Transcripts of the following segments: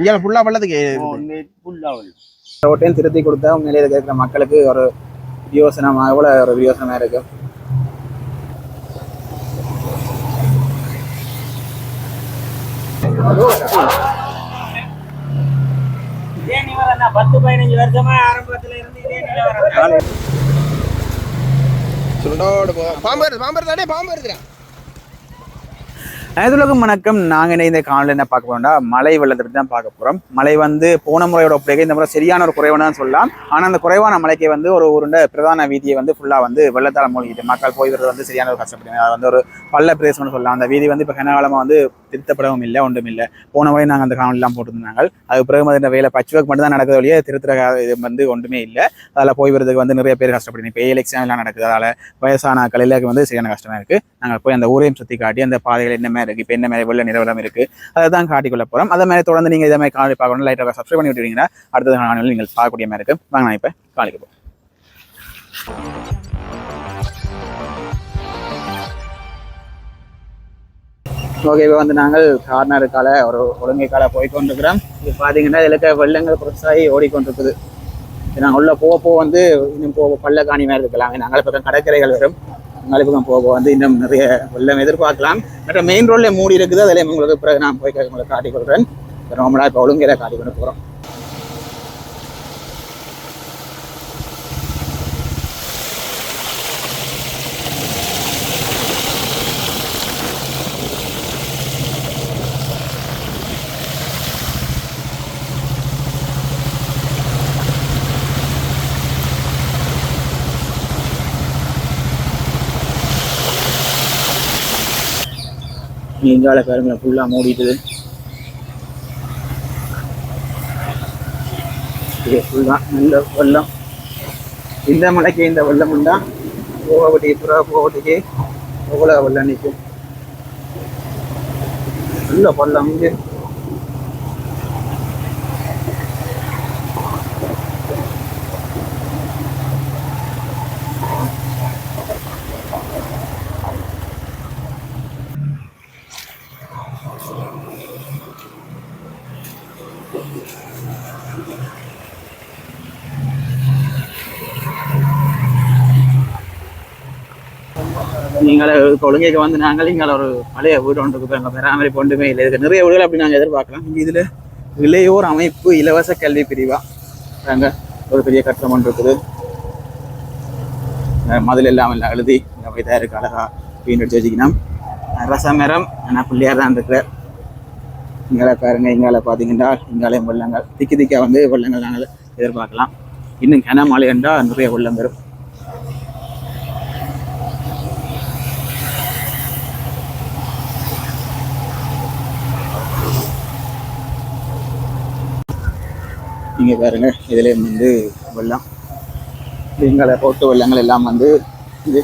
ஐயா ஃபுல்லா வெள்ளத்துக்கு ஃபுல்லாக உள்ள ரோட்டையும் திருத்தி கொடுத்தா உண்மையிலே இதுல இருக்கிற மக்களுக்கு ஒரு யோசனமா எவ்வளவு ஒரு யோசனமா இருக்கு. இதே நிலவரம் தான் பத்து பதினஞ்சு வருஷமா ஆரம்பத்துல இருந்து இதே நிலவரம் சுண்டோடு போ பாம்பு வருது பாம்பு வருதானே பாம்பு வருதுடா. அனைத்துலகம் வணக்கம். நாங்கள் இந்த காணொலி என்ன பார்க்க போறோம்னா மழை வெள்ளத்தை பற்றி தான் பார்க்க போகிறோம் மழை வந்து போன முறையோட ஒப்பிடுகை இந்த முறை சரியான ஒரு குறைவான சொல்லலாம். ஆனால் அந்த குறைவான மழைக்கு வந்து ஒரு உருண்ட பிரதான வீதியை வந்து ஃபுல்லாக வந்து வெள்ளத்தால் மூழ்கிட்டு மக்கள் போய் வருவது வந்து சரியான ஒரு கஷ்டப்படுங்க அது வந்து ஒரு பள்ள பிரதேசம்னு சொல்லலாம். அந்த வீதி வந்து இப்போ கனகாலமாக வந்து திருத்தப்படவும் இல்லை ஒன்றும் இல்லை. போன முறை நாங்கள் அந்த காணொலிலாம் போட்டிருந்தாங்க. அது பிறகு அந்த இந்த வேலை பச்சுவக்கு மட்டும் தான் நடக்குது வழியே திருத்துற இது வந்து ஒன்றுமே இல்லை. அதில் போய் வரதுக்கு வந்து நிறைய பேர் கஷ்டப்படுங்க இப்போ எலெக்ஷன் எல்லாம் நடக்குது. அதில் வயசான ஆட்கள் வந்து சரியான கஷ்டமா இருக்குது நாங்கள் போய் அந்த ஊரையும் சுற்றி காட்டி அந்த பாதைகள் என்ன மாதிரி இருக்குது இப்போ என்ன மாதிரி வெள்ள நிலவரம் இருக்குது அதை தான் காட்டிக்கொள்ள போகிறோம் அதை மாதிரி தொடர்ந்து நீங்கள் இதே மாதிரி காணொலி பார்க்கணும் லைட்டாக சப்ஸ்கிரைப் பண்ணி விட்டுருவீங்கன்னா அடுத்த காணொலி நீங்கள் பார்க்கக்கூடிய மாதிரி இருக்குது வாங்க நான் இப்போ காணிக்க போகிறோம் ஓகே இப்போ வந்து நாங்கள் கார்னருக்கால ஒரு ஒழுங்கைக்கால போய்கொண்டிருக்கிறோம் இது பார்த்தீங்கன்னா இதில் இருக்க வெள்ளங்கள் புதுசாகி ஓடிக்கொண்டிருக்குது. நாங்கள் உள்ள போக போக வந்து இன்னும் போக பள்ளக்காணி மாதிரி இருக்கலாம். நாங்கள் பக்கம் கடற்கரைகள் வரும். நாங்கள் போக வந்து இன்னும் நிறைய வெள்ளம் எதிர்பார்க்கலாம். மற்ற மெயின் ரோட்ல மூடி இருக்குது. அதில் உங்களுக்கு பிறகு நான் போய் உங்களுக்கு காட்டிக் கொள்கிறேன் ரொம்ப இப்போ ஒழுங்கையில காட்டி கொண்டு போகிறோம் நீங்கால பாருங்கள ஃபுல்லாக மூடிட்டுது. இது ஃபுல்லாக நல்ல வெள்ளம். இந்த மலைக்கு இந்த வெள்ளம் உண்டா? போகவட்டிக்கு புறா போகவட்டிக்கு எவ்வளோ வெள்ளம் நிற்கும்? நல்ல பள்ளம் இங்கே. நீங்கள் கொழுங்கைக்கு வந்து நாங்கள் இங்கே ஒரு பழைய வீடு ஒன்று இருக்கு பராமரிப்பு ஒன்றுமே இல்லை. இதுக்கு நிறைய வீடுகள் அப்படி நாங்கள் எதிர்பார்க்கலாம். இங்கே இதில் இளையோர் அமைப்பு இலவச கல்வி பிரிவா. நாங்கள் ஒரு பெரிய கட்டணம் ஒன்று இருக்குது. மதில் எல்லாம் எல்லாம் எழுதி இங்கே தான் இருக்கு அழகா வீண் அடிச்சு வச்சுக்கணும். ரச ஆனால் பிள்ளையார் தான் இருக்கிறார். இங்கால பாருங்க இங்கால பார்த்தீங்கன்னா இங்காலையும் வெள்ளங்கள் திக்கி திக்கா வந்து வெள்ளங்கள் நாங்கள் எதிர்பார்க்கலாம். இன்னும் கனமழை என்றால் நிறைய வெள்ளம் வரும். இங்கே பாருங்கள் இதுலேயும் வந்து வெள்ளம். எங்களை போட்டு வெள்ளங்கள் எல்லாம் வந்து இது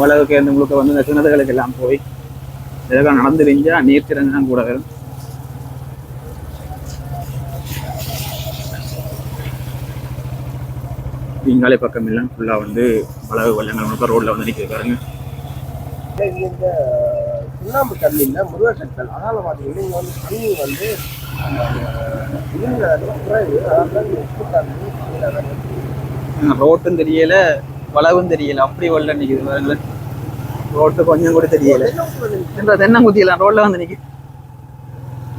வளவுக்கு இருந்து முழுக்க வந்து இந்த கிணறுகளுக்கு எல்லாம் போய் இதெல்லாம் நடந்துருந்தா நீர் திறன் தான் கூட வரும். இங்காலே பக்கம் எல்லாம் ஃபுல்லாக வந்து வளவு வெள்ளங்கள் முழுக்க ரோட்டில் வந்து நிற்கிது பாருங்க. இந்த சுண்ணாம்பு கல்லில் முருகக்கற்கள் அதனால் பார்த்தீங்கன்னா இங்கே வந்து தண்ணி வந்து ரோட்டும் தெரியல வளவும் தெரியல. அப்படி வெள்ளம் நிற்கிது பாருங்களேன் ரோட்டு கொஞ்சம் கூட தெரியல. என்ற தென்னங்குத்தியெல்லாம் ரோட்ல வந்து நிற்கி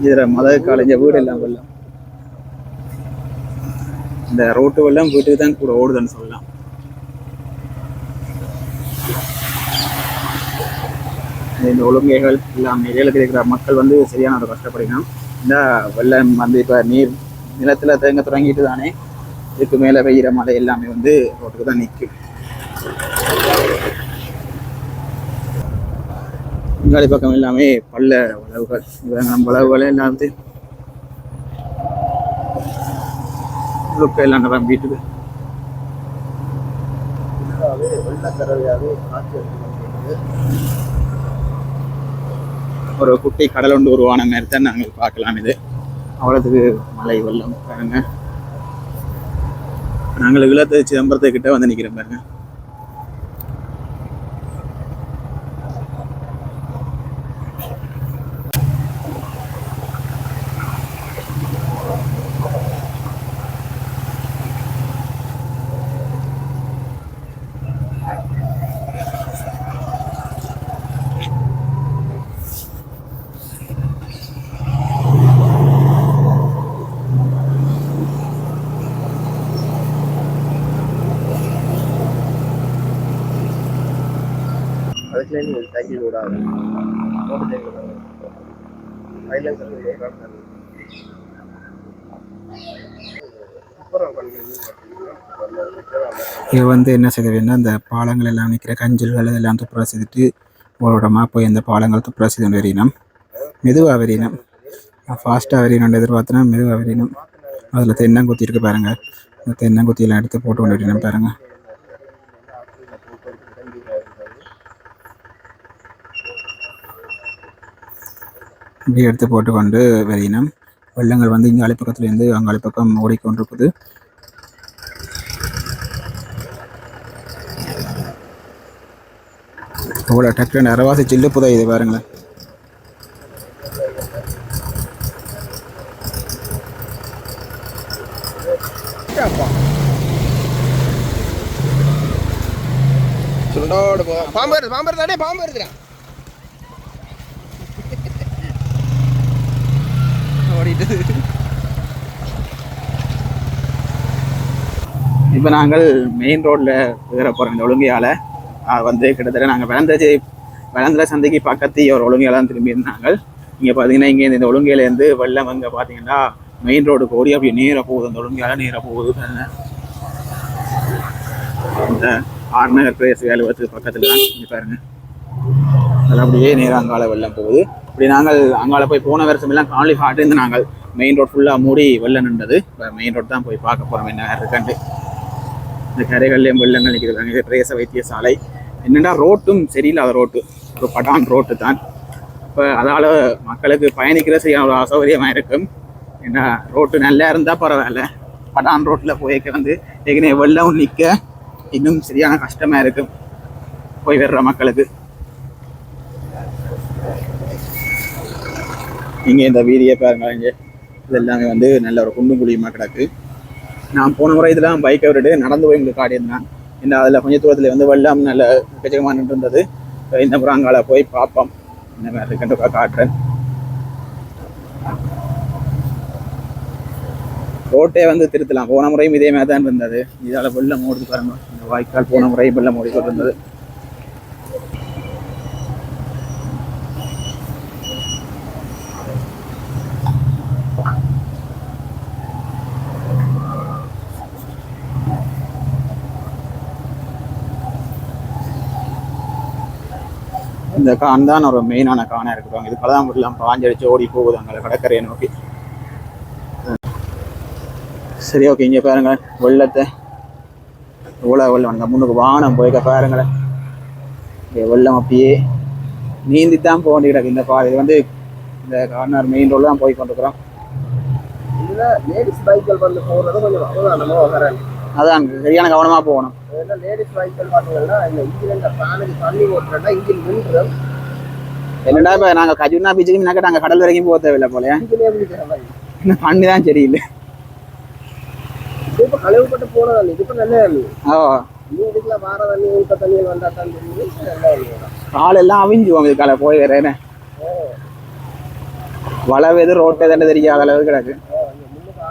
இதுல மத காலேஜ வீடு எல்லாம் வெள்ளம் இந்த ரோட்டு வெள்ளம் வீட்டுக்கு தான் கூட ஓடுதுன்னு சொல்லலாம். இந்த ஒழுங்கைகள் எல்லாம் ஏழுக்கு இருக்கிற மக்கள் வந்து சரியான ஒரு கஷ்டப்படுகிறான் இந்த வெள்ளம் வந்து இப்போ நீர் நிலத்துல தேங்க தொடங்கிட்டு தானே இதுக்கு மேலே பெய்கிற மழை எல்லாமே வந்து ரோட்டுக்கு தான் நிற்கும் இங்காளி பக்கம் எல்லாமே பல்ல வளவுகள் இவங்க நம்ம வளவுகள் எல்லாம் வந்து லுக்க எல்லாம் நம்ம வீட்டுக்கு. வெள்ளக்கரவையாகவே காற்று ஒரு குட்டி கடல் ஒன்று உருவான மாதிரி தான் நாங்கள் பார்க்கலாம் இது. அவ்வளோத்துக்கு மலை வெள்ளம் பாருங்க. நாங்கள் இளத்து சிதம்பரத்துக்கிட்ட வந்து நிற்கிறோம் பாருங்க. தண்ணி தண்ணி விடாது விடாது இது வந்து என்ன செய்ய இந்த அந்த பாலங்கள் எல்லாம் நிற்கிற கஞ்சல்கள் இதெல்லாம் துப்புரா செய்துட்டு ஓரோடமாக போய் அந்த பாலங்கள் துப்புரா செய்து கொண்டு வரையணும் மெதுவாக வரையணும் ஃபாஸ்ட்டாக வரையணும்னு எதிர்பார்த்தனா மெதுவாக வரையணும் அதில் தென்னங்குத்தி இருக்கு பாருங்கள் அந்த தென்னங்குத்தியெல்லாம் எடுத்து போட்டு கொண்டு வரையணும் பாருங்கள் இப்படி எடுத்து போட்டுக்கொண்டு வெளியினம். வெள்ளங்கள் வந்து இங்கே அலைப்பக்கத்துலேருந்து அங்கே அலைப்பக்கம் ஓடிக்கொண்டிருக்குது. அவ்வளோ டக்குனு அரவாசி சில்லு புதை இது பாருங்களேன் பாம்பு பாம்பு தானே பாம்பு வருதுடா. ஓடிட்டு இப்போ நாங்கள் மெயின் ரோட்டில் வேற போகிறோம் இந்த ஒழுங்கையால். வந்து கிட்டத்தட்ட நாங்கள் விளந்தஜி விளந்தர சந்தைக்கு பக்கத்து ஒரு ஒழுங்கையால் திரும்பியிருந்தாங்க இங்கே பார்த்தீங்கன்னா இங்கே இந்த ஒழுங்கையிலேருந்து வெள்ளம் அங்கே பார்த்தீங்கன்னா மெயின் ரோடுக்கு ஓடி அப்படியே நேராக போகுது. அந்த ஒழுங்கையால் நேராக போகுது பாருங்க. இந்த ஆர்நகர் பிரதேச வேலுவத்துக்கு பக்கத்தில் தான் இங்கே பாருங்கள் அதில் அப்படியே நேராக அங்கால வெள்ளம் போகுது. இப்படி நாங்கள் அங்கால போய் போன வருஷம் எல்லாம் காலி காட்டிருந்து நாங்கள் மெயின் ரோட் ஃபுல்லாக மூடி வெள்ளம் நின்றது. இப்போ மெயின் ரோட் தான் போய் பார்க்க போகிறோம் என்ன இருக்காண்டு இந்த கரைகள்லேயும் வெள்ளங்கள் நிற்கிறது இது பிரதேச வைத்தியசாலை. என்னென்னா ரோட்டும் சரியில்லாத ரோட்டு. ஒரு படான் ரோட்டு தான். இப்போ அதால் மக்களுக்கு பயணிக்கிற சரியான ஒரு அசௌகரியமாக இருக்கும். ஏன்னா ரோட்டு நல்லா இருந்தால் பரவாயில்ல. படான் ரோட்டில் போய் கிடந்து ஏற்கனவே வெள்ளம் நிற்க இன்னும் சரியான கஷ்டமாக இருக்கும். போய் வர்ற மக்களுக்கு. இங்கே இந்த வீதியை பாருங்க இங்கே வந்து நல்ல ஒரு குண்டும் குழியுமா கிடக்கு. நான் போன முறை இதெல்லாம் பைக்கை விட்டுட்டு நடந்து போய் உங்களுக்கு காட்டியிருந்தேன். இந்த அதில் கொஞ்சம் தூரத்தில் வந்து வெள்ளம் நல்ல கச்சகமாக நின்றுருந்தது. இந்த புறாங்கால போய் பார்ப்போம். இந்த மாதிரி இருக்குன்னு காட்டுறேன். ரோட்டே வந்து திருத்தலாம். போன முறையும் இதே மாதிரி தான் இருந்தது. இதால் வெள்ளம் ஓடுது பாருங்க. இந்த வாய்க்கால் போன முறையும் வெள்ளம் ஓடி இருந்தது இந்த கான் தான் ஒரு மெயினான கானாக இருக்கிறாங்க இது பலதாம்பூர்லாம் பாஞ்சடிச்சு ஓடி போகுது அங்கே கடற்கரையை நோக்கி. சரி ஓகே இங்கே பாருங்களேன். வெள்ளத்தை இவ்வளோ வெள்ளம்? அந்த முன்னுக்கு வானம் போய்க்க பாருங்களேன். இங்கே வெள்ளம் அப்படியே நீந்தி தான் போக வேண்டிய இந்த பா இது வந்து இந்த கார்னர் மெயின் ரோடு தான் போய் கொண்டிருக்கிறோம். இதுல லேடிஸ் பைக்கில் வந்து போகிறது கொஞ்சம் அவதானமாக வகரன் அதான் சரியான கவனமாக போகணும். என்னடா இப்போ நாங்கள் கஜுனா பீச்சுக்கு நாங்கள் கடல் வரைக்கும் போக தேவையில்லை போல தண்ணி தான் சரியில்லை. இப்போ கழுவுப்பட்டு போன தண்ணி இது இப்போ நல்ல ஓ. காலெல்லாம் அவிஞ்சுவோம் இதுக்கால போய் வேற என்ன? வளவு எது ரோட்டு எதுன்னு தெரியாத அளவு கிடக்கு.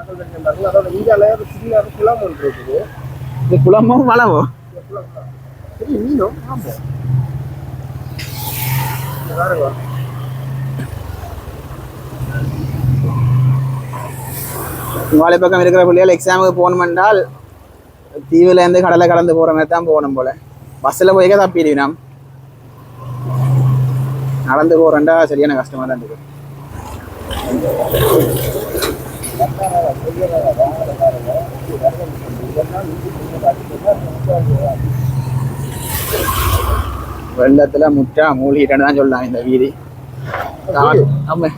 அதோட இந்தியாவில் ஒரு சின்ன குளம் ஒன்று இருக்குது. குளமும் வளவோ இந்த குளம் தான். சரி மீனும் ஆமாம் இங்க பாருங்க. வாழை பக்கம் இருக்கிற பிள்ளைகள் எக்ஸாமுக்கு போகணும் என்றால் தீவுல இருந்து கடலை கடந்து போற மாதிரி தான் போகணும் போல. பஸ்ஸில் போய்க்க தப்பிடுவினம் நடந்து போறேன்டா சரியான கஷ்டமா தான் இருக்கு வெள்ளத்துல முற்றா மூழ்கிட்டேன்னு தான் சொல்லலாம் இந்த வீதி. ஆமா.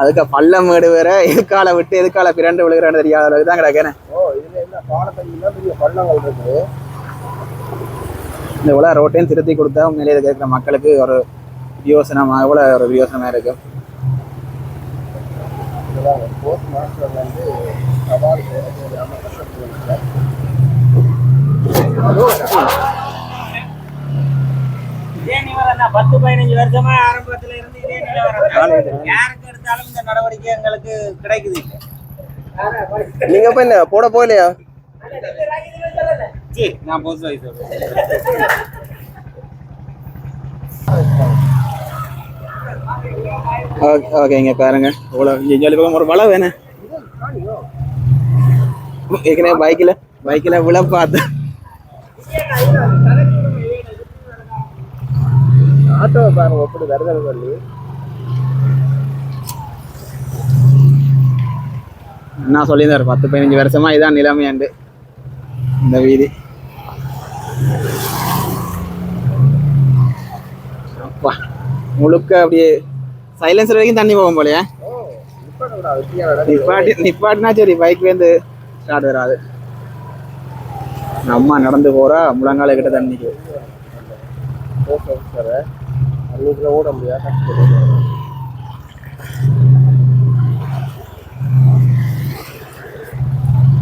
அதுக்கு பள்ளம் மேடு வேற எதுக்கால விட்டு எதுக்கால பிறண்டு விழுகிறான்னு தெரியாத அளவுக்கு தான் கிடக்கேனே இந்த இவ்வளோ ரோட்டையும் திருத்தி கொடுத்தா உண்மையிலே இதுக்கு இருக்கிற மக்களுக்கு ஒரு வியோசனமாக எவ்வளோ ஒரு வியோசனமாக இருக்கு. மாஸ்டர் வந்து சவால் தான். பத்து பதினஞ்சு வருஷமா ஆரம்பத்துல இருந்து இதே நிலவரம் யாருக்கு எடுத்தாலும் இந்த நடவடிக்கை எங்களுக்கு கிடைக்குது நீங்க என்ன போட போகலையா? நான் பொது ஓகே ஓகேங்க பாருங்க. இவ்வளோ இங்கே பக்கம் ஒரு வலை காணியோ ஏற்கனவே பைக்கில் பைக்கில் விழ பார்த்தேன். ஆட்டோவை பாருங்க எப்படி வருதுன்னு சொல்லி என்ன சொல்லியிருந்தார் பத்து பதினஞ்சு வருஷமா இதான் நிலைமையாண்டு. இந்த வீதி. அப்பா முழுக்க அப்படியே சைலன்சர் வரைக்கும் தண்ணி போகும் போலயே. நிப்பாட்டி நிப்பாட்டினா சரி பைக்லேருந்து ஸ்டார்ட் வராது. அம்மா நடந்து போறா முழங்கால கிட்ட தண்ணிக்கு ஓட முடியாது கஷ்டப்படுது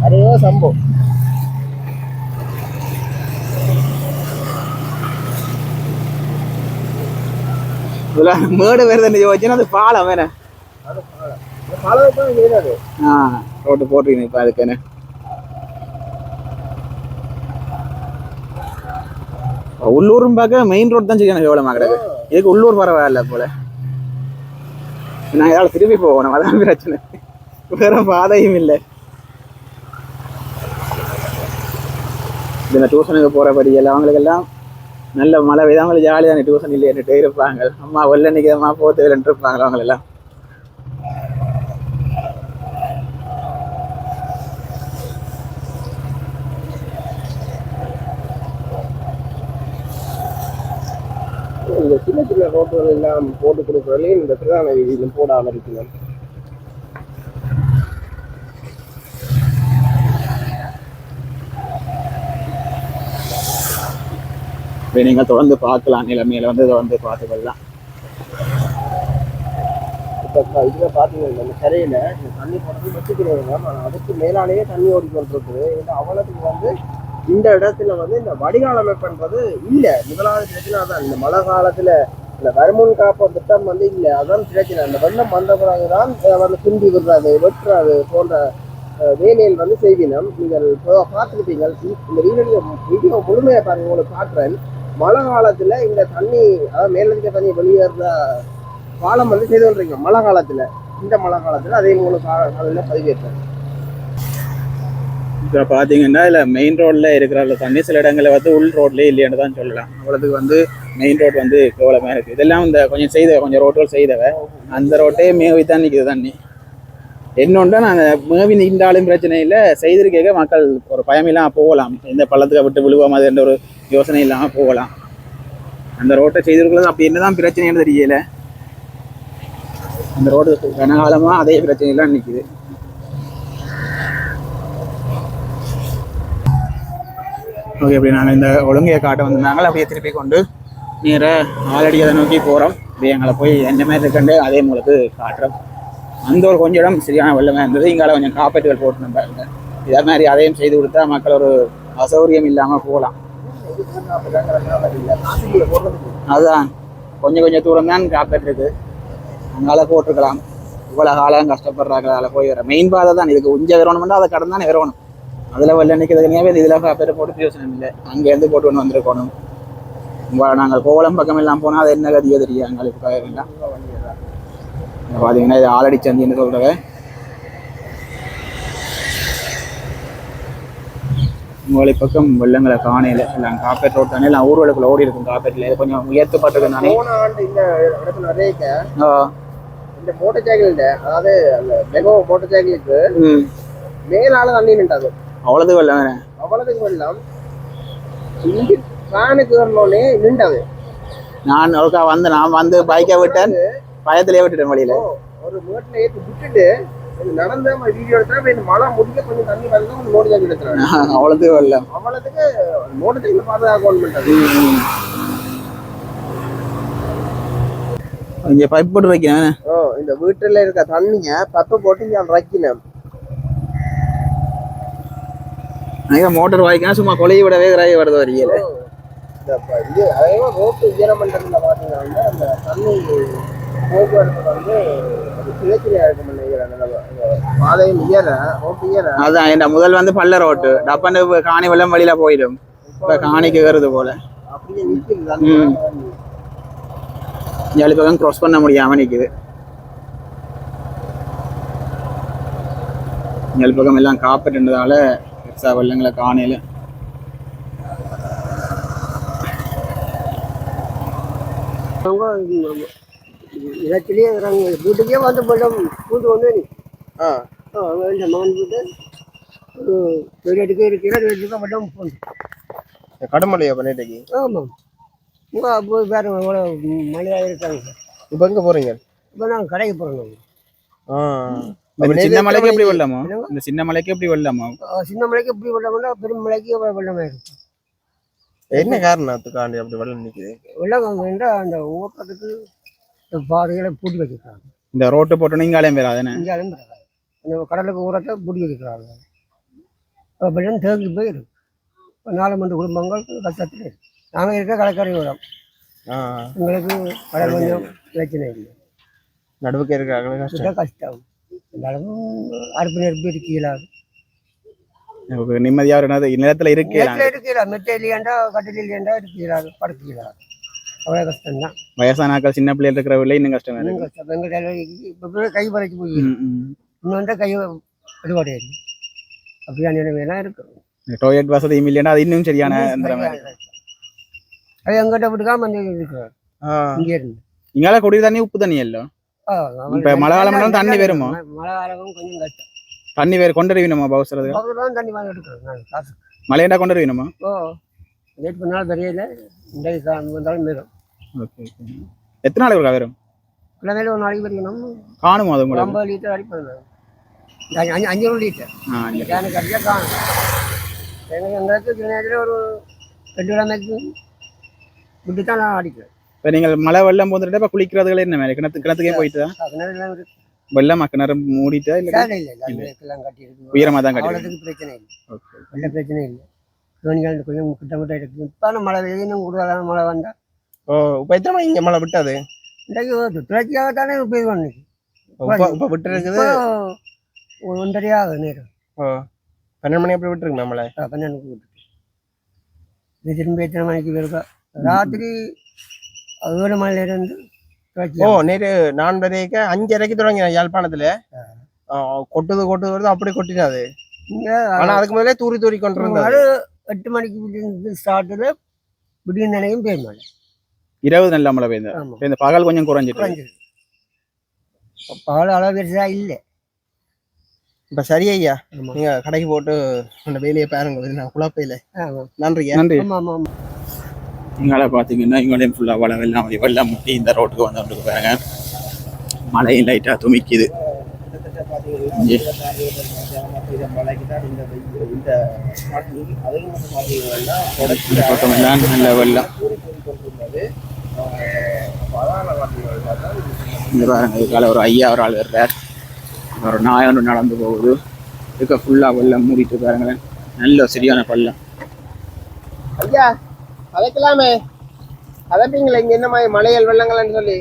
அரே சம்பவம். இதுல மேடு வருதுன்னு யோசிச்சுன்னா அது பாலம் வேற ஆ ரோட்டு போட்டுருக்கீங்க இப்போ அதுக்குன்னு உள்ளூரும் பார்க்க மெயின் ரோடு தான் செய்யணும் எவ்வளோ கிடக்கு இதுக்கு உள்ளூர் பரவாயில்ல போல நான் ஏதாவது திரும்பி போகணும் அதான் பிரச்சனை வேற பாதையும் இல்லை இதில் டியூஷனுக்கு போகிறபடி எல்லாம் அவங்களுக்கெல்லாம் நல்ல மழை பெய்து அவங்களுக்கு ஜாலியான டியூஷன் இல்லைன்னுட்டு இருப்பாங்க. அம்மா வெள்ள நிற்கிறமா போத்து வேலைன்ட்டு இருப்பாங்க அவங்களெல்லாம். இந்த சின்ன சின்ன ரோட்டுகள் எல்லாம் போட்டு கொடுக்குறதுலையும் இந்த பிரதான வீதியிலும் போடாமல் இருக்கணும். இப்போ நீங்கள் தொடர்ந்து பார்க்கலாம் நிலைமையில வந்து இதை வந்து பார்த்துக்கலாம். இப்போ இதில் பார்த்தீங்கன்னா இந்த கரையில் இந்த தண்ணி போடுறது வச்சுக்கிறவங்க ஆனால் அதுக்கு மேலாலேயே தண்ணி ஓடிக்கொண்டிருக்குது ஏன்னா அவ்வளோத்துக்கு வந்து இந்த இடத்துல வந்து இந்த வடிகால் அமைப்புன்றது இல்லை. முதலாவது பிரச்சனை தான் இந்த மழை காலத்தில் இந்த வருமுன் காப்பு திட்டம் வந்து இல்லை. அதான் பிரச்சனை. அந்த வெள்ளம் வந்த பிறகு தான் வந்து துண்டி விடுறது வெட்டுறது போன்ற வேலையில் வந்து செய்வினம் நீங்கள் பார்த்துருப்பீங்க இந்த வீடியோ வீடியோ முழுமையாக பாருங்க. உங்களுக்கு காட்டுறேன். மழை காலத்தில் இந்த தண்ணி அதாவது மேல தண்ணி வெளியேற பாலம் வந்து செய்து கொண்டிருக்கீங்க மழை காலத்துல இந்த மழை காலத்துல அதே மூணு காலையில் பதிவேற்றாங்க இப்போ பார்த்தீங்கன்னா இல்லை மெயின் ரோட்ல இருக்கிற தண்ணி சில இடங்களில் வந்து உள் ரோட்லேயே இல்லைன்னு தான் சொல்லலாம். அவ்வளோத்துக்கு வந்து மெயின் ரோட் வந்து கேவலமாக இருக்குது இதெல்லாம் இந்த கொஞ்சம் செய்த கொஞ்சம் ரோட்டுகள் செய்தவ அந்த ரோட்டே மேவி தான் நிற்குது தண்ணி. என்னொன்றா நாங்கள் மேவி நின்றாலும் பிரச்சனை இல்லை. செய்திருக்கேக்க மக்கள் ஒரு பயமில்லாமல் போகலாம். எந்த பள்ளத்துக்கு விட்டு விழுவோம் அது என்ற ஒரு யோசனை இல்லாமல் போகலாம். அந்த ரோட்டை செய்திருக்கிறது அப்படி என்னதான் பிரச்சனைன்னு தெரியல. அந்த ரோடு கனகாலமாக அதே பிரச்சனைலாம் நிற்குது ஓகே அப்படி நாங்கள் இந்த ஒழுங்கையை காட்ட வந்திருந்தாங்க. அப்படியே திருப்பி கொண்டு நேராக ஆலடி அதை நோக்கி போகிறோம் அப்படியே எங்களை போய் என்ன மாதிரி இருக்கண்டு அதே உங்களுக்கு காட்டுறோம். அந்த ஒரு கொஞ்சம் இடம் சரியான வெள்ளமே இருந்தது. இங்கால கொஞ்சம் காப்பீட்டுகள் போட்டு நம்பாங்க இதே மாதிரி அதையும் செய்து கொடுத்தா மக்கள் ஒரு அசௌகரியம் இல்லாமல் போகலாம். அதுதான் கொஞ்சம் கொஞ்சம் தூரம் தான் காப்பீட்டு இருக்குது அதனால போட்டிருக்கலாம். இவ்வளோ காலம் கஷ்டப்படுறாங்க. அதில் போய் வர மெயின் பாதை தான். இதுக்கு உஞ்ச வரணும்னா அதை கடந்து தானே வரணும் அதில் வெள்ள நிற்கிறதுனே இதில் காப்பீட்டு போட்டு யோசனை இல்லை. அங்கேருந்து போட்டு ஒன்று வந்திருக்கணும். உங்களை நாங்கள் கோவளம் பக்கம் எல்லாம் போனால் அது என்ன கதியோ தெரியும் எங்களுக்கு வேண்டாம் பார்த்தீங்கன்னா இது ஆலடி சந்தின்னு சொல்கிறவ உங்களை பக்கம் வெள்ளங்களை காணையில் எல்லாம் காப்பேட் ரோட் தானே எல்லாம் ஊர்வலக்குள்ள ஓடி இருக்கும் காப்பேட்டில் இது கொஞ்சம் உயர்த்தப்பட்டிருக்கு ஆண்டு இந்த இடத்துல நிறைய ஆ, இந்த மோட்டர் சைக்கிள் அதாவது அந்த மெகோ மோட்டர் சைக்கிளுக்கு மேலால தண்ணி நின்றாது. அவ்வளோது வெள்ளம் தானே? அவ்வளவுக்கு வெள்ளம். இங்க ஃபேனுக்கு வரணுன்னே நின்றாது. நான் ஒருக்கா வந்து நான் வந்து பைக்கை விட்டேன். பயத்திலே விட்டுட்டேன் வழியில ஒரு மேட்டில் ஏற்றி விட்டுட்டு நடந்த வீடியோ எடுத்தா இப்ப இந்த மழை முடிக்க கொஞ்சம் தண்ணி வந்து மோட்டர் சைக்கிள் எடுத்துறாங்க அவ்வளோது வெள்ளம் அவ்வளவுக்கு மோட்டர் சைக்கிள் பாதுகாக்க கவர்மெண்ட் இங்கே பைப் போட்டு வைக்கிறேன். ஓ இந்த வீட்டுல இருக்க தண்ணிய பப்ப போட்டு இங்க வைக்கணும். அங்கே மோட்டர் வாய்க்கான சும்மா கொலையை விடவே கிராய வருது வரையில. இந்த ரோட்டு ஈரமண்டலத்தில் பார்த்தீங்கன்னா அந்த தண்ணி போக்குவரத்து வந்து ஒரு அதான் என்ன முதல் வந்து பள்ள ரோட்டு டப்பன்னு காணி வெள்ளம் வழியில போயிடும். இப்போ காணிக்கு வருது போல. அப்படியே நிற்குது ஏழு பக்கம் க்ராஸ் பண்ண முடியாம நிக்குது. ஏழு பக்கம் எல்லாம் காப்பிட்டுன்றதால பெருசா வெள்ளங்களை காணையில அவங்க இடத்துலயே இருக்கிறாங்க வீட்டுக்கே வந்து வெள்ளம் பூண்டு வந்து ஆ. இந்த மகன் வீட்டு ஒரு பெரியட்டுக்கு இருக்கிற வீட்டுக்கு வெள்ளம் பூண்டு கடுமலையா பண்ணிட்டீங்க? ஆமாம் உங்கள் அப்போ வேறு எவ்வளோ மழையாக இருக்காங்க. இப்போ எங்க போறீங்க? இப்போ நாங்கள் கடைக்கு போகிறோம் ஆ. சின்ன மலைக்கு எப்படி வெள்ளமோ என்னங்க? இந்த சின்ன மலைக்கு எப்படி வெள்ளமோ சின்ன மலைக்கு எப்படி வெள்ளம்னா பெரும் மலைக்கு வெள்ளமாக இருக்கும் என்ன காரணத்துக்காண்டி அப்படி வெள்ளம் நிக்குது வெள்ளம் வேண்டாம் அந்த ஓட்டத்துக்கு இந்த பாதைகளை பூட்டி வச்சுருக்காங்க இந்த ரோட்டு போட்டோன்னு இங்காலையும் பேர் அதுன்னு இங்கே அலம்புறாங்க அந்த கடலுக்கு ஊரத்தை பூட்டி வச்சுருக்காங்க வெள்ளம் தேங்கி போயிடும் நாலு மணி குடும்பங்கள் கஷ்டத்தில் இருக்கு. நாங்கள் இருக்க கடற்கரை ஓரம். ஆ. எங்களுக்கு கடல் கொஞ்சம் பிரச்சனை இல்லை. நடுவுக்கு இருக்காங்களே கஷ்டம். இருந்தாலும் அடுப்பு நெருப்பு இருக்கீங்களாது நமக்கு நிம்மதியா ஒரு நேரத்து- நிலத்துல இருக்கே இருக்கீங்களா இல்லையாண்டா கட்டில் இல்லையாண்டா அவ்வளோ கஷ்டம்தான். வயசானாக்கள் சின்ன பிள்ளைகள் இருக்கிற விலை இன்னும் கஷ்டம் இன்னும் இருக்கு கஷ்டம் எங்கள் கை பறைச்சு போய் ம், ம். இன்னொன்று கை எடுபாடு அப்படியான நிலைமையெல்லாம் இருக்கு. இந்த டொய்லெட் வசதியும் இல்லைன்னா அது இன்னும் சரியான அது எங்கிட்ட விட்டுக்காம வந்து இருக்கிறார். இங்கே இருந்து. இங்கால குடி தண்ணி உப்பு தண்ணி இல்லோ? இப்ப மழை காலம்னா தண்ணி வருமோ? மழை காலம் கொஞ்சம் கஷ்டம். தண்ணி வேறு கொண்டுருவீனுமா பவுசரது பக்கத்துல தண்ணி வாங்கி எடுக்கிறோம் மழையண்டா கொண்டுருவீனுமா ஓ லேட் பண்ணாலும் தெரியல. இன்றைக்கு வந்தாலும் மேலும் ஓகே ஓகே எத்தனை நாளைக்கு ஒருக்கா வரும்? பிள்ளைங்கள ஒரு நாளைக்கு வரைக்கும் காணுமா அது உங்களுக்கு? ஐம்பது லிட்டர் நான் அஞ்சு அஞ்சூறு லிட்டர். எனக்கு அடிச்சா காணும். எங்களுக்கு எங்களுக்கு நேரத்தில் ஒரு ரெண்டு கிழமைக்கு விட்டு தான் நான் அடிக்கிறேன் இப்ப நீங்கள் மழை வெள்ளம் போந்துட்டு இப்ப குளிக்கிறதுல என்ன மாதிரி கிணத்து கிணத்துக்கே போயிட்டு எல்லாம் இருக்கு. வெள்ளம்? கிணறு மூடிட்டா இல்ல? இல்லை எல்லாம் கட்டி இருக்கு உயரமா தான் கட்டி பிரச்சனை இல்லை. வெள்ள பிரச்சனை இல்லை. தோணிகள் கொஞ்சம் கிட்டமிட்ட இருக்கு. இப்போ மழை இன்னும் கூடுதலான மழை வந்தா ஓ இப்போ எத்தனை மணி இங்க மழை விட்டாது? இன்றைக்கு துறைக்காக தானே பெய்து வந்துச்சு இப்போ இப்போ விட்டு இருக்குது இப்போ ஒன்றரையாக நேரம். ஓ பன்னெண்டு மணி அப்படி விட்டுருங்க மழை? பன்னெண்டுக்கு விட்டுட்டு இது திரும்பி எத்தனை மணிக்கு வருதா ராத்திரி ஏழு மணிலேருந்து ஓ நேரு நான் வரைக்க அஞ்சரைக்கு தொடங்கினேன் யாழ்ப்பாணத்துல. கொட்டுது கொட்டுது வருது அப்படி கொட்டினாது ஆனா அதுக்கு முதல்ல தூரி தூரி கொண்டு எட்டு மணிக்கு ஸ்டார்ட்டில் விடிய நிலையும் பெய்ய மழை. இருபது நல்ல மழை பெய்யுது இந்த பகல் கொஞ்சம் குறைஞ்சிட்டு பகல் அளவு பெருசாக இல்லை. இப்ப சரி ஐயா நீங்க கடைக்கு போட்டு அந்த வேலையை பாருங்க நான் குழப்பையில. நன்றி ஆமாம் இங்கால பார்த்தீங்கன்னா இங்களையும் ஃபுல்லாக வளம் வெள்ளம் வெள்ளம் முட்டி இந்த ரோட்டுக்கு வந்து கொண்டு பாருங்க மழையும் லைட்டாக துமிக்குது. இந்த பக்கம் எல்லாம் நல்ல வெள்ளம். இந்த பாருங்க இதுக்கால ஒரு ஐயா ஒரு ஆள் வர்றார். ஒரு நாய் ஒன்று நடந்து போகுது. இருக்க ஃபுல்லாக வெள்ளம் மூடிட்டு பாருங்களேன். நல்ல சரியான பள்ளம். ஐயா அதைக்கலாமே அதப்பீங்களா இங்க என்ன மாதிரி மலையல் வெள்ளங்கள்னு சொல்லி?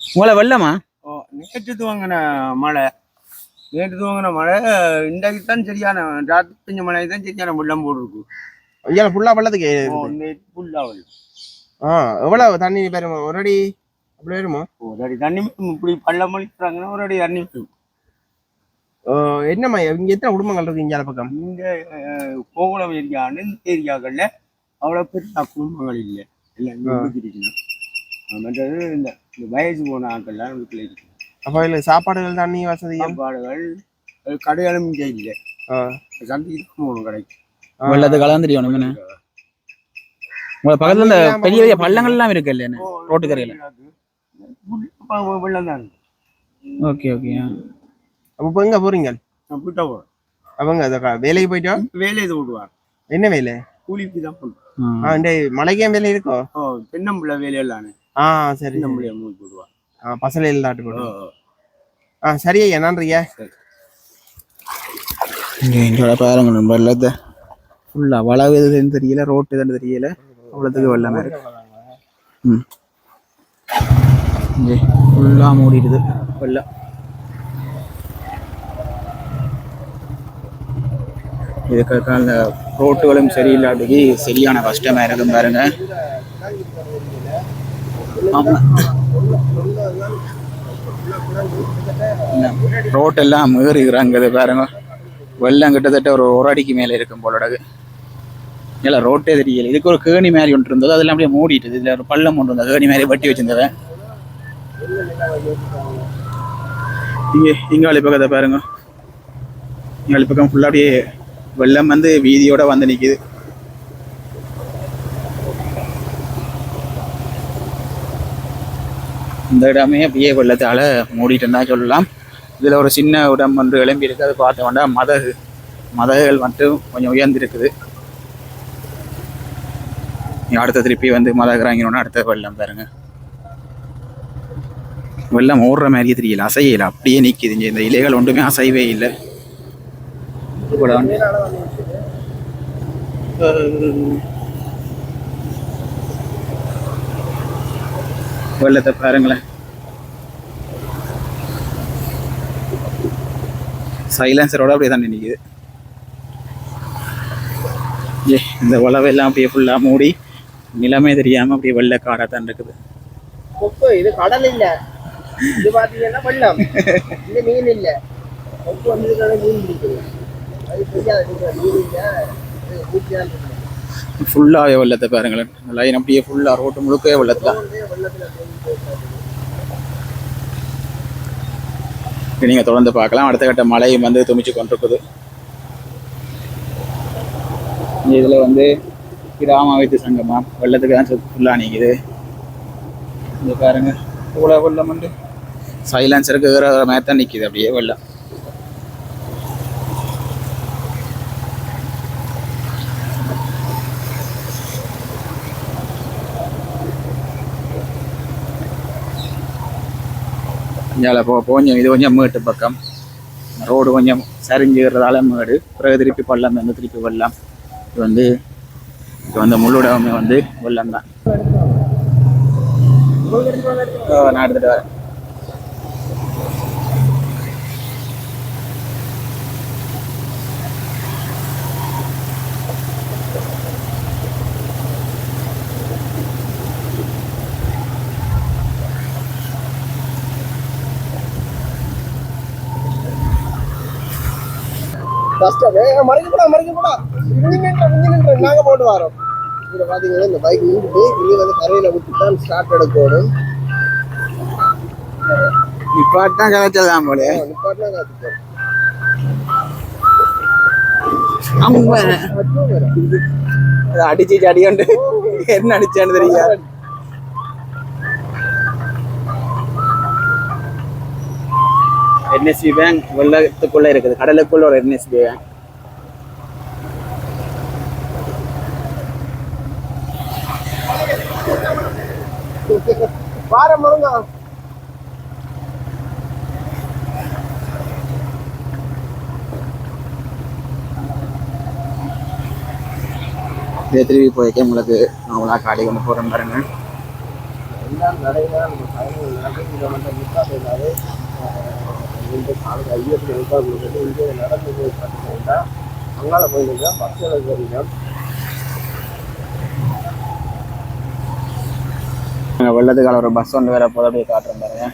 உங்களை வெள்ளமா? ஓ நேற்று துவங்கின மழை நேற்று துவங்கின மழை இன்றைக்கு தான் சரியான ராத்திரி பெஞ்ச மழை தான் சரியான வெள்ளம் போட்டிருக்கு. ஐயா ஃபுல்லா வெள்ளத்துக்கு ஃபுல்லாக வெள்ளம். ஆ எவ்வளவு தண்ணி பெறுமா? ஒரு அடி? அப்படி வருமா? ஒரு அடி தண்ணி இப்படி பள்ளம் மொழிக்கிறாங்கன்னா ஒரு அடி தண்ணி என்னம்மா இங்க எத்தனை குடும்பங்கள் இருக்கு இங்க பக்கம் அஹ், கோகுளம் ஏரியான்னு இந்த ஏரியாக்களில் அவ்வளோ பெரிய குடும்பங்கள் இல்லை. எல்லாம் இங்கே மற்றது இந்த இந்த வயசு போன ஆட்கள்லாம் வீட்டில் இருக்கு அப்ப இல்ல சாப்பாடுகள் தண்ணி வசதிகள் சாப்பாடுகள் கடைகளும் இங்கே இல்லை. ஆ. சந்தைக்கு போகணும் கடைக்கு. வெள்ளத்துக்கு கலந்துரியும் என்ன? உங்களை பக்கத்துல இந்த பெரிய பெரிய பள்ளங்கள்லாம் இருக்கு இல்லையா ரோட்டு கரையில வெள்ளம் தான் ஓகே ஓகே அப்ப இப்ப எங்க போறீங்க? நான் போயிட்டா போகிறேன் அவங்க அத வேலைக்கு போயிட்டோம் வேலையை இது விடுவார். என்ன வேலை? கூலிக்கு தான் பண்ணுறோம் ஆ. இந்த மலைக்கே வேலை இருக்கோ? ஓ தென்னம்பிள்ளை வேலையெல்லாம் ஆ சரி தென்னம்பிள்ளைய மூவி போடுவார் பசலையில் தாட்டு ஓ போடுவோம் ஆ சரி ஐயா நன்றியா? இங்கே எங்களோட பாருங்க நம்ம வெள்ளத்தை ஃபுல்லாக வளவு எதுன்னு தெரியல ரோட்டு எதுன்னு தெரியல. அவ்வளோத்துக்கு வெள்ளம் இருக்கு. ம். ஃபுல்லாக மூடிடுது வெள்ளம். இதுக்கு அந்த ரோட்டுகளும் சரியில்லாததுக்கு சரியான கஷ்டமா இருக்கும் பாருங்க. ஆமா. ரோட்டெல்லாம் மீறுகிறாங்க பாருங்க. வெள்ளம் கிட்டத்தட்ட ஒரு ஒரு அடிக்கு மேலே இருக்கும் போலடகு இல்லை ரோட்டே தெரியல. இதுக்கு ஒரு கேணி மாதிரி ஒன்று இருந்தது. அதெல்லாம் அப்படியே மூடிட்டுது. இதில் ஒரு பள்ளம் ஒன்று இருந்தது. கேணி மாதிரி வட்டி வச்சிருந்தது. இங்கே இங்காளி பக்கத்தை பாருங்க. இங்காளி பக்கம் ஃபுல்லாக அப்படியே வெள்ளம் வந்து வீதியோட வந்து நிற்கிது அந்த இடமே அப்படியே வெள்ளத்தால் மூடிட்டுன்னா சொல்லலாம். இதில் ஒரு சின்ன இடம் வந்து எழும்பி இருக்கு அது பார்த்த வேண்டாம் மதகு மதகுகள் மட்டும் கொஞ்சம் உயர்ந்திருக்குது. அடுத்த திருப்பி வந்து மதகுறாங்கன்னா அடுத்த வெள்ளம் பாருங்க. வெள்ளம் ஓடுற மாதிரியே தெரியல அசையல அப்படியே நிற்கிது இந்த இலைகள் ஒன்றுமே அசைவே இல்லை. கூட வந்து வெள்ளத்தை பாருங்களேன். சைலன்சரோட அப்படியே தான் நிற்கிது ஏ இந்த உழவெல்லாம் அப்படியே ஃபுல்லாக மூடி நிலமே தெரியாமல் அப்படியே வெள்ளை காடாக தான் இருக்குது. இது கடல் இல்ல. இது பாத்தீங்கன்னா வெள்ளம். இது மீன் இல்ல. மீன் அது தெரியாது. மீன். ஃபுல்லாகவே வெள்ளத்தை பாருங்களேன். லைன் அப்படியே ஃபுல்லாக ரோட்டு முழுக்கவே வெள்ளத்துல தேங்கி போயிட்டாரு. நீங்கள் தொடர்ந்து பார்க்கலாம். அடுத்த கட்ட மழையும் வந்து துமிச்சு கொண்டிருக்குது. இதில் வந்து கிராம வைத்து சங்கமா? வெள்ளத்துக்கு தான் ஃபுல்லாக நீங்குது. இந்த பாருங்க. இவ்வளோ வெள்ளம் வந்து சைலன்சருக்கு வேற மாதிரி தான் நிற்கிது அப்படியே வெள்ளம். இந்தியாவில் போ கொஞ்சம் இது கொஞ்சம் மேட்டு பக்கம் ரோடு கொஞ்சம் சரிஞ்சுக்கிறதால மேடு பிறகு திருப்பி பள்ளம் வந்து திருப்பி வெள்ளம் இது வந்து இது வந்து முள்ளுடமே வந்து வெள்ளம் தான் நான் எடுத்துகிட்டு வரேன் கஷ்டம் ஏ, மறைக்க கூடா மறைக்க கூடா நின்று நின்று நாங்க போட்டு வரோம். இங்க பாத்தீங்கன்னா இந்த பைக் நின்றுட்டு இங்க வந்து கரையில விட்டு தான் ஸ்டார்ட் எடுக்கணும் நிப்பாட்டான் கதைச்சதான் போல. நிப்பாட்டினா காத்துப்போம் அடிச்சு அடிக்கண்டு என்ன அடிச்சான்னு தெரியாது? என்எஸ்பி பேங்க் வெள்ளத்துக்குள்ள இருக்குது. கடலுக்குள்ள ஒரு என்எஸ்பி பேங்க் இதை திருப்பி போய்க்க உங்களுக்கு அவங்களா காடி கொண்டு போகிறேன் பாருங்க. எல்லாம் நிறைய நம்ம நாளைக்கு நடந்து இதை வந்து இங்கே நடந்து போய் பார்த்தீங்கன்னா அங்கால போயிருந்தா பஸ்ஸில் போயிருந்தோம் வெள்ளத்துக்கால ஒரு பஸ் ஒன்று வேற போதை அப்படியே காட்டுறேன் பாருங்க.